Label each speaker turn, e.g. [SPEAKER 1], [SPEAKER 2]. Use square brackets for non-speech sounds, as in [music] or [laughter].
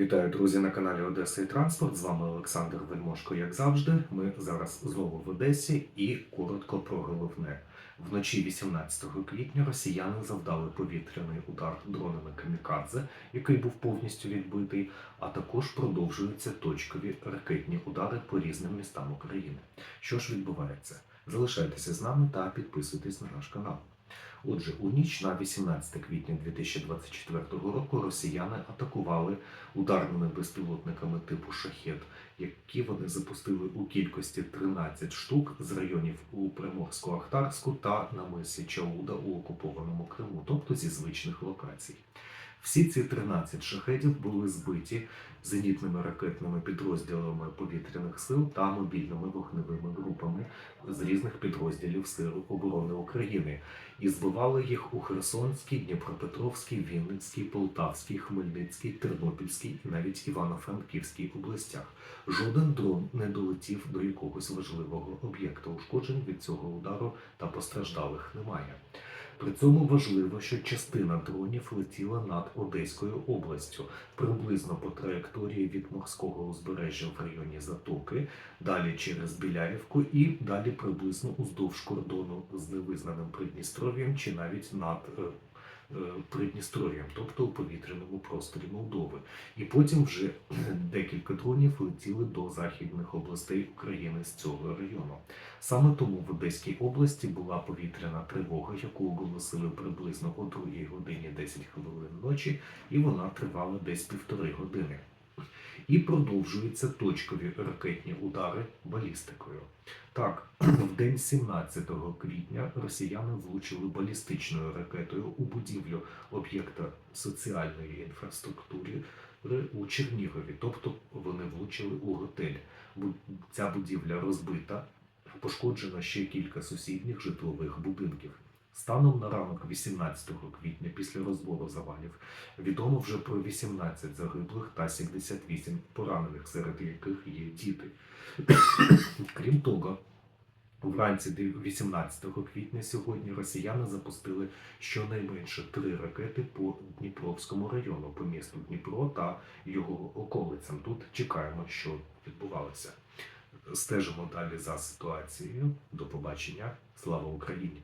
[SPEAKER 1] Вітаю, друзі, на каналі Одеса і Транспорт. З вами Олександр Вельмошко, як завжди. Ми зараз знову в Одесі і коротко про головне. Вночі 18 квітня росіяни завдали повітряний удар дронами Камікадзе, який був повністю відбитий, а також продовжуються точкові ракетні удари по різним містам України. Що ж відбувається? Залишайтеся з нами та підписуйтесь на наш канал. Отже, у ніч на 18 квітня 2024 року росіяни атакували ударними безпілотниками типу шахет, які вони запустили у кількості 13 штук з районів у Приморсько-Ахтарську та на мисі Чауда у окупованому Криму, тобто зі звичних локацій. Всі ці 13 шахетів були збиті зенітними ракетними підрозділами повітряних сил та мобільними вогневими групами з різних підрозділів Сил оборони України і збивали їх у Херсонській, Дніпропетровській, Вінницькій, Полтавській, Хмельницькій, Тернопільській і навіть Івано-Франківській областях. Жоден дрон не долетів до якогось важливого об'єкта. Ушкоджень від цього удару та постраждалих немає. При цьому важливо, що частина дронів летіла над Одеською областю, приблизно по траєкторії від морського узбережжя в районі Затоки, далі через Біляївку і далі приблизно уздовж кордону з невизнаним Придністров'ям чи навіть над е, Придністров'ям, тобто у повітряному просторі Молдови. І потім вже [clears throat] декілька дронів летіли до західних областей України з цього району. Саме тому в Одеській області була повітряна тривога, яку оголосили приблизно о 2 годині 10 хвилин ночі, і вона тривала десь півтори години. І продовжуються точкові ракетні удари балістикою. Так, [clears throat] в день 17 квітня росіяни влучили балістичною ракетою у будівлю об'єкта соціальної інфраструктури у Чернігові, тобто вони влучили у готель. Ця будівля розбита, пошкоджено ще кілька сусідніх житлових будинків. Станом на ранок 18 квітня, після розбору завалів, відомо вже про 18 загиблих та 78 поранених, серед яких є діти. [coughs] Крім того, вранці 18 квітня сьогодні росіяни запустили щонайменше три ракети по Дніпровському району, по місту Дніпро та його околицям. Тут чекаємо, що відбувалося. Стежимо далі за ситуацією. До побачення. Слава Україні!